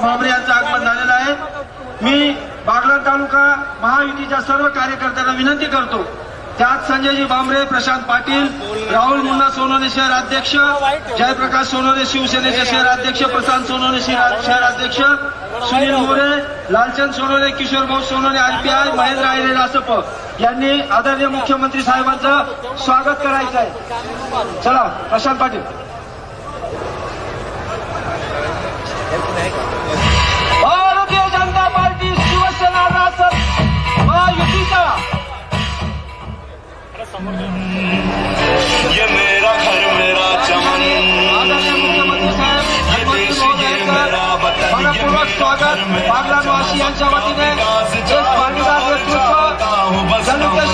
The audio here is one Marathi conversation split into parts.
भाबरे यांचं आगमन झालेलं आहे. मी बागलाण तालुका महायुतीच्या सर्व कार्यकर्त्यांना विनंती करतो. त्यात संजयजी भांबरे प्रशांत पाटील राहुल मुन्ना सोनवणे शहर अध्यक्ष जयप्रकाश सोनवणे शिवसेनेचे शहर अध्यक्ष प्रशांत सोनवणे शहर शहर अध्यक्ष सुनील मोरे लालचंद सोनवणे किशोर भाऊ सोनवणे आरपीआय महेंद्र आयरे रासप यांनी आदरणीय मुख्यमंत्री साहेबांचं स्वागत करायचं आहे चला प्रशांत पाटील. ये मेरा घर मेरा चमन देश मेरा मनपूर्वक स्वागत घर मेरा यांच्या वतीने जलुके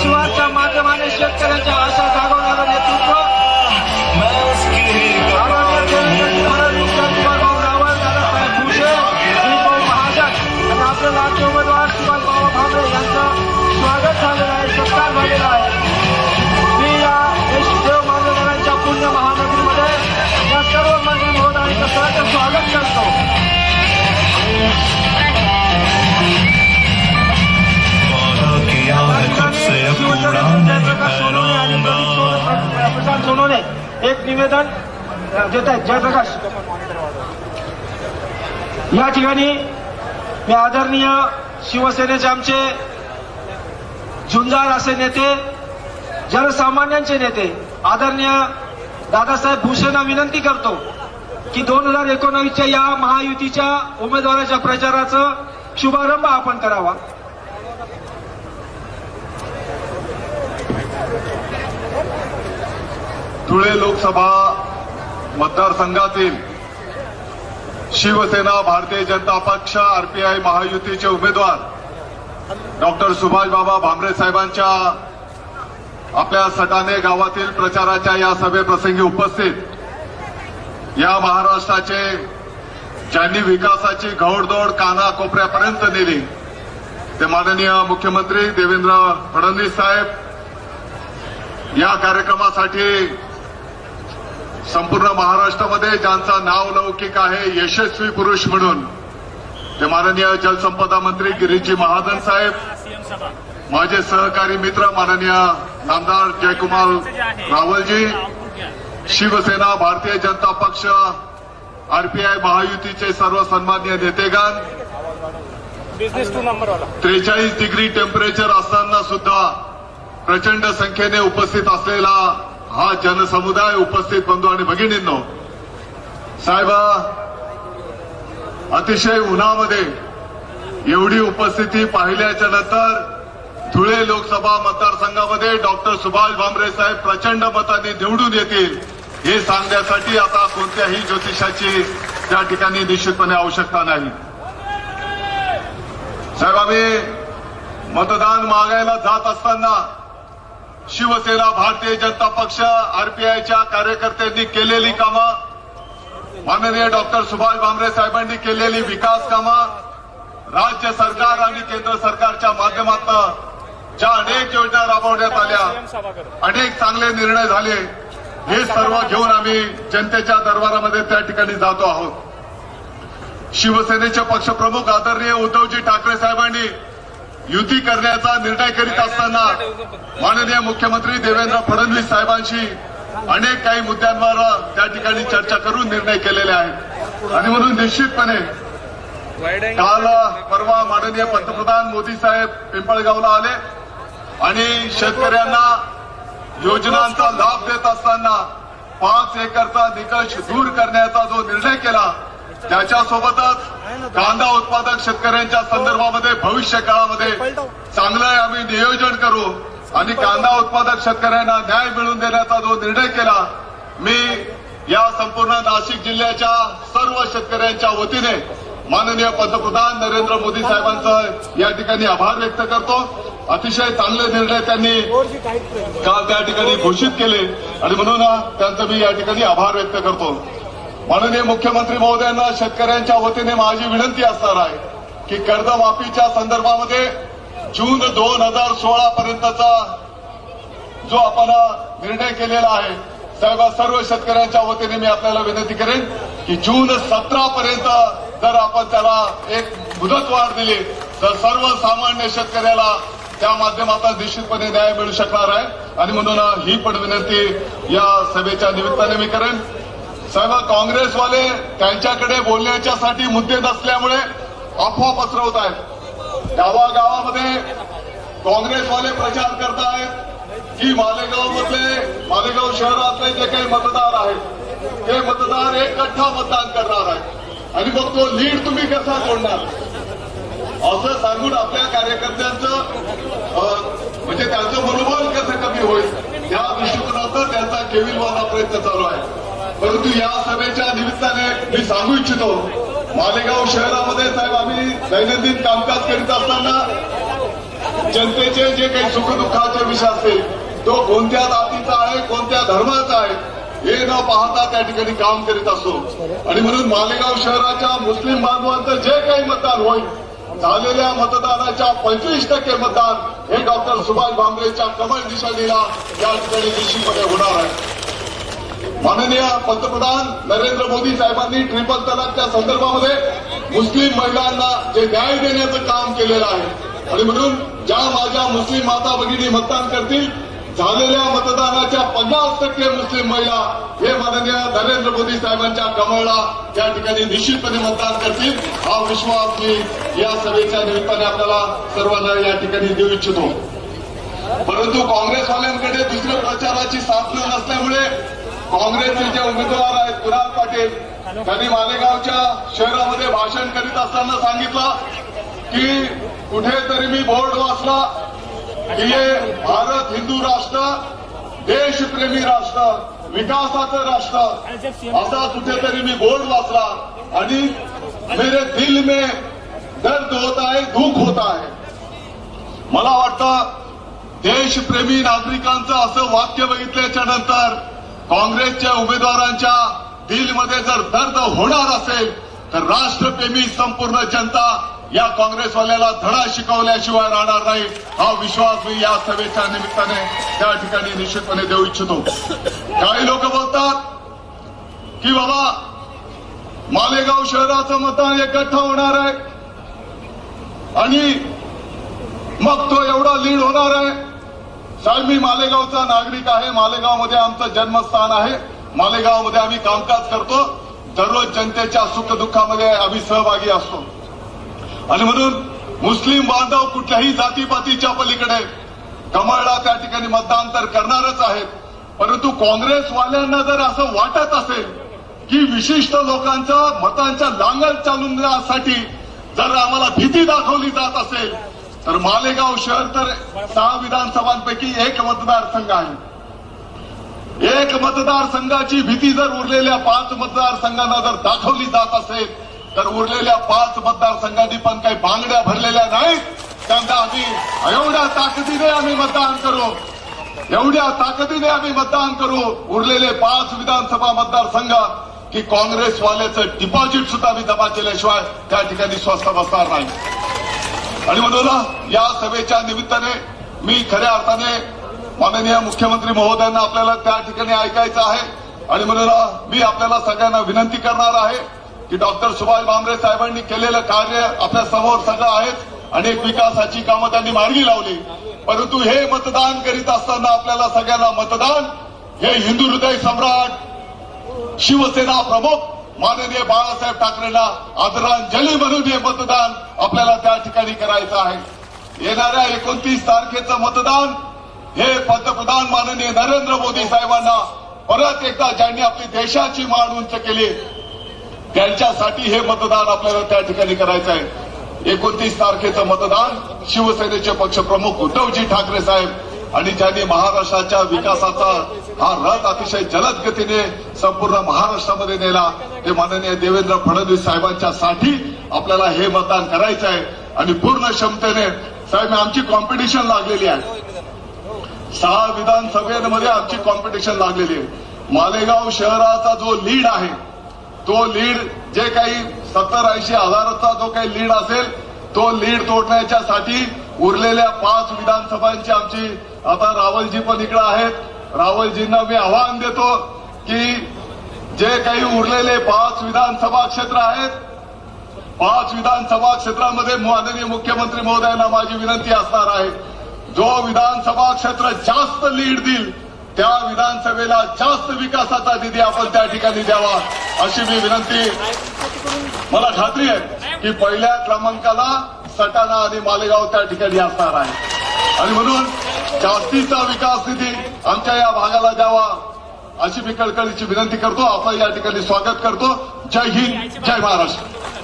एक निवेदन देत आहेत जयप्रकाश या ठिकाणी मी आदरणीय शिवसेनेचे आमचे झुंजार असे नेते जनसामान्यांचे नेते आदरणीय दादासाहेब भूषेंना विनंती करतो की दोन हजार एकोणावीसच्या या महायुतीच्या उमेदवाराच्या प्रचाराचा शुभारंभ आपण करावा. धुळे लोकसभा मतदारसंघातील शिवसेना भारतीय जनता पक्ष आरपीआय महायुतीचे उमेदवार डॉक्टर सुभाषबाबा भामरे साहेबांच्या आपल्या सटाणे गावातील प्रचाराच्या या सभेप्रसंगी उपस्थित या महाराष्ट्राचे ज्यांनी विकासाची घौडदौड कानाकोपऱ्यापर्यंत नेली ते माननीय मुख्यमंत्री देवेंद्र फडणवीस साहेब या कार्यक्रमासाठी संपूर्ण महाराष्ट्रामध्ये ज्यांचा नाव लौकिक आहे यशस्वी पुरुष म्हणून ते माननीय जलसंपदा मंत्री गिरीजी महाजन साहेब माझे सहकारी मित्र माननीय नामदार जयकुमार रावलजी शिवसेना भारतीय जनता पक्ष आरपीआय महायुतीचे सर्व सन्मान्य नेतेगण बिझनेस टू नंबर वाला. त्रेचाळीस डिग्री टेम्परेचर असताना सुद्धा प्रचंड संख्येने उपस्थित असलेला हा जनसमुदाय उपस्थित बंधू आणि भगिनींनो साहेब अतिशय उन्हामध्ये एवढी उपस्थिती पाहिल्याच्या नंतर धुळे लोकसभा मतदारसंघामध्ये डॉक्टर सुभाष भामरे साहेब प्रचंड मतांनी निवडून येतील. हे सांगण्यासाठी आता कोणत्याही ज्योतिषाची त्या ठिकाणी निश्चितपणे आवश्यकता नाही. साहेब आम्ही मतदान मागायला जात असताना शिवसेना भारतीय जनता पक्ष आरपीआयच्या कार्यकर्त्यांनी केलेली कामं माननीय डॉक्टर सुभाष भामरे साहेबांनी केलेली विकास कामं राज्य सरकार आणि केंद्र सरकारच्या माध्यमातून ज्या अनेक योजना राबवण्यात आल्या अनेक चांगले निर्णय झाले. हे सर्व घेऊन आम्ही जनतेच्या दरबारामध्ये त्या ठिकाणी जातो आहोत. शिवसेनेचे पक्षप्रमुख आदरणीय उद्धवजी ठाकरे साहेबांनी युती करण्याचा निर्णय करीत असताना माननीय मुख्यमंत्री देवेंद्र फडणवीस साहेबांशी अनेक काही मुद्द्यांवर त्या ठिकाणी चर्चा करून निर्णय केलेले आहेत. आणि म्हणून निश्चितपणे काल परवा माननीय पंतप्रधान मोदी साहेब पिंपळगावला आले आणि शेतकऱ्यांना योजनांचा लाभ देत असताना पाच एकरचा निकष दूर करण्याचा जो निर्णय केला त्याच्यासोबतच कांदा उत्पादक शेतकऱ्यांच्या संदर्भामध्ये भविष्य काळामध्ये चांगलं आम्ही नियोजन करू. आणि कांदा उत्पादक शेतकऱ्यांना न्याय मिळवून देण्याचा जो निर्णय केला मी या संपूर्ण नाशिक जिल्ह्याच्या सर्व शेतकऱ्यांच्या वतीने माननीय पंतप्रधान नरेंद्र मोदी साहेबांचं या ठिकाणी आभार व्यक्त करतो. अतिशय चांगले निर्णय त्यांनी काल त्या ठिकाणी घोषित केले. आणि म्हणून त्यांचं मी या ठिकाणी आभार व्यक्त करतो. माननीय मुख्यमंत्री महोदयांना शेतकऱ्यांच्या वतीने माझी विनंती असणार आहे की कर्जमाफीच्या संदर्भामध्ये जून दोन हजार सोळा पर्यंतचा जो आपण निर्णय केलेला आहे साहेब सर्व शेतकऱ्यांच्या वतीने मी आपल्याला विनंती करेन की जून सतरा पर्यंत जर आपण त्याला एक मुदतवाढ दिली तर सर्वसामान्य शेतकऱ्याला त्या माध्यमातून निश्चितपणे न्याय मिळू शकणार आहे. आणि म्हणून ही पण विनंती या सभेच्या निमित्ताने मी करेन. साहेब काँग्रेसवाले त्यांच्याकडे बोलण्याच्यासाठी मुद्दे नसल्यामुळे अफवा पसरवत आहेत. गावागावामध्ये काँग्रेसवाले प्रचार करत आहेत. की मालेगावमधले मालेगाव शहरातले जे काही मतदार आहेत ते मतदार एकट्ठा मतदान करणार आहेत. आणि मग तो लीड तुम्ही कसा जोडणार असं सांगून आपल्या कार्यकर्त्यांचं म्हणजे त्यांचं मनोबल कसं कमी होईल या दृष्टिकोनातून त्यांचा केविलवाला प्रयत्न चालू आहे. परंतु या सभेच्या निमित्ताने मी सांगू इच्छितो मालेगाव शहरामध्ये साहेब आम्ही दैनंदिन कामकाज करीत असताना जनतेचे जे काही सुखदुःखाचे विषय असतील तो कोणत्या जातीचा आहे कोणत्या धर्माचा आहे हे न पाहता त्या ठिकाणी काम करीत असतो. आणि म्हणून मालेगाव शहराच्या मुस्लिम बांधवांचं जे काही मतदान होईल झालेल्या मतदानाच्या पंचवीस टक्के मतदान हे डॉक्टर सुभाष भामरेच्या कमळ निशाणीला या ठिकाणी निश्चितपणे होणार आहे. माननीय पंतप्रधान नरेंद्र मोदी साहेबांनी ट्रिपल तलाकच्या संदर्भामध्ये मुस्लिम महिलांना जे न्याय देण्याचं काम केलेलं आहे. आणि म्हणून ज्या माझ्या मुस्लिम माता भगिनी मतदान करतील झालेल्या मतदानाच्या पन्नास टक्के मुस्लिम महिला हे माननीय नरेंद्र मोदी साहेबांच्या कमळला त्या ठिकाणी निश्चितपणे मतदान करतील. हा विश्वास मी या सभेच्या निमित्ताने आपल्याला सर्वांना या ठिकाणी देऊ इच्छितो. परंतु काँग्रेसवाल्यांकडे दुसऱ्या प्रचाराची साधनं नसल्यामुळे काँग्रेसचे जे उमेदवार आहेत कुणाल पाटील त्यांनी मालेगावच्या शहरामध्ये भाषण करीत असताना सांगितलं की कुठेतरी मी बोर्ड वाचला. की हे भारत हिंदू राष्ट्र देशप्रेमी राष्ट्र विकासाचं राष्ट्र. असा कुठेतरी मी बोर्ड वाचला आणि मेरे दिल में दर्द होता है दुःख होता है. मला वाटतं देशप्रेमी नागरिकांचं असं वाक्य बघितल्याच्या नंतर काँग्रेसच्या उमेदवारांच्या दिलमध्ये जर दर्द होणार असेल तर राष्ट्रप्रेमी संपूर्ण जनता या काँग्रेसवाल्याला धडा शिकवल्याशिवाय राहणार नाही हा विश्वास मी या सभेच्या निमित्ताने त्या ठिकाणी निश्चितपणे देऊ इच्छितो. काही लोक बोलतात की बाबा मालेगाव शहराचं मतदान एकत्र होणार आहे आणि मग तो एवढा लीड होणार आहे. साहेब मी मालेगावचा नागरिक आहे. मालेगावमध्ये आमचं जन्मस्थान आहे. मालेगावमध्ये आम्ही कामकाज करतो. दररोज जनतेच्या सुखदुःखामध्ये आम्ही सहभागी असतो. आणि म्हणून मुस्लिम बांधव कुठल्याही जातीपातीच्या पलीकडे कमळला त्या ठिकाणी मतदान तर करणारच आहेत. परंतु काँग्रेसवाल्यांना जर असं वाटत असेल की विशिष्ट लोकांच्या मतांच्या लांगल चालवण्यासाठी जर आम्हाला भीती दाखवली जात असेल तर मालेगाव शहर तर सहा विधानसभांपैकी एक मतदारसंघ आहे. एक मतदारसंघाची भीती जर उरलेल्या पाच मतदारसंघांना जर दाखवली जात असेल तर उरलेल्या पाच मतदारसंघांनी पण काही बांगड्या भरलेल्या नाहीत. त्यांना आम्ही एवढ्या ताकदीने आम्ही मतदान करू. एवढ्या ताकदीने आम्ही मतदान करू. उरलेले पाच विधानसभा मतदारसंघ की काँग्रेसवाल्याचं डिपॉझिट सुद्धा मी जमा केल्याशिवाय त्या ठिकाणी स्वस्त बसणार नाही. आणि म्हणून या सभेच्या निमित्ताने मी खऱ्या अर्थाने माननीय मुख्यमंत्री महोदयांना आपल्याला त्या ठिकाणी ऐकायचं आहे. आणि म्हणून मी आपल्याला सगळ्यांना विनंती करणार आहे की डॉक्टर सुभाष भामरे साहेबांनी केलेलं कार्य आपल्यासमोर सगळं आहेत अनेक विकासाची कामं त्यांनी मार्गी लावली. परंतु हे मतदान करीत असताना आपल्याला सगळ्यांना मतदान हे हिंदू हृदय सम्राट शिवसेना प्रमुख माननीय बाळासाहेब ठाकरेंना आदरांजली म्हणून हे मतदान आपल्याला त्या ठिकाणी करायचं आहे. येणाऱ्या एकोणतीस तारखेचं मतदान हे पंतप्रधान माननीय नरेंद्र मोदी साहेबांना परत एकदा ज्यांनी आपली देशाची मान उंच केली त्यांच्यासाठी हे मतदान आपल्याला त्या ठिकाणी करायचं आहे. एकोणतीस तारखेचं मतदान शिवसेनेचे पक्षप्रमुख उद्धवजी ठाकरे साहेब आणि ज्यांनी महाराष्ट्राच्या विकासाचा हा रथ अतिशय जलद गतीने संपूर्ण महाराष्ट्रामध्ये नेला ते माननीय देवेंद्र फडणवीस साहेबांच्या साठी आपल्याला हे मतदान करायचं आहे. आणि पूर्ण क्षमतेने साहेब आमची कॉम्पिटिशन लागलेली आहे. सहा विधानसभेमध्ये आमची कॉम्पिटिशन लागलेली आहे. मालेगाव शहराचा जो लीड आहे तो लीड जे काही सत्तर ऐंशी हजाराचा जो काही लीड असेल तो लीड तोडण्याच्यासाठी उरलेल्या पाच विधानसभांची आमची आता रावलजी पण इकडे आहेत. रावलजींना मी आवाहन देतो की जे काही उरलेले पाच विधानसभा क्षेत्र आहेत पाच विधानसभा क्षेत्रामध्ये माननीय मुख्यमंत्री महोदयांना माझी विनंती असणार आहे. जो विधानसभा क्षेत्र जास्त लीड देईल त्या विधानसभेला जास्त विकासाचा निधी आपण त्या ठिकाणी द्यावा अशी मी विनंती. मला खात्री आहे की पहिल्या क्रमांकाला सटाणा आणि मालेगाव त्या ठिकाणी असणार आहे. आणि म्हणून जास्तीचा विकास निधी आमच्या या भागाला द्यावा अशी मी कळकळीची विनंती करतो. आपण या ठिकाणी स्वागत करतो. जय हिंद जय महाराष्ट्र.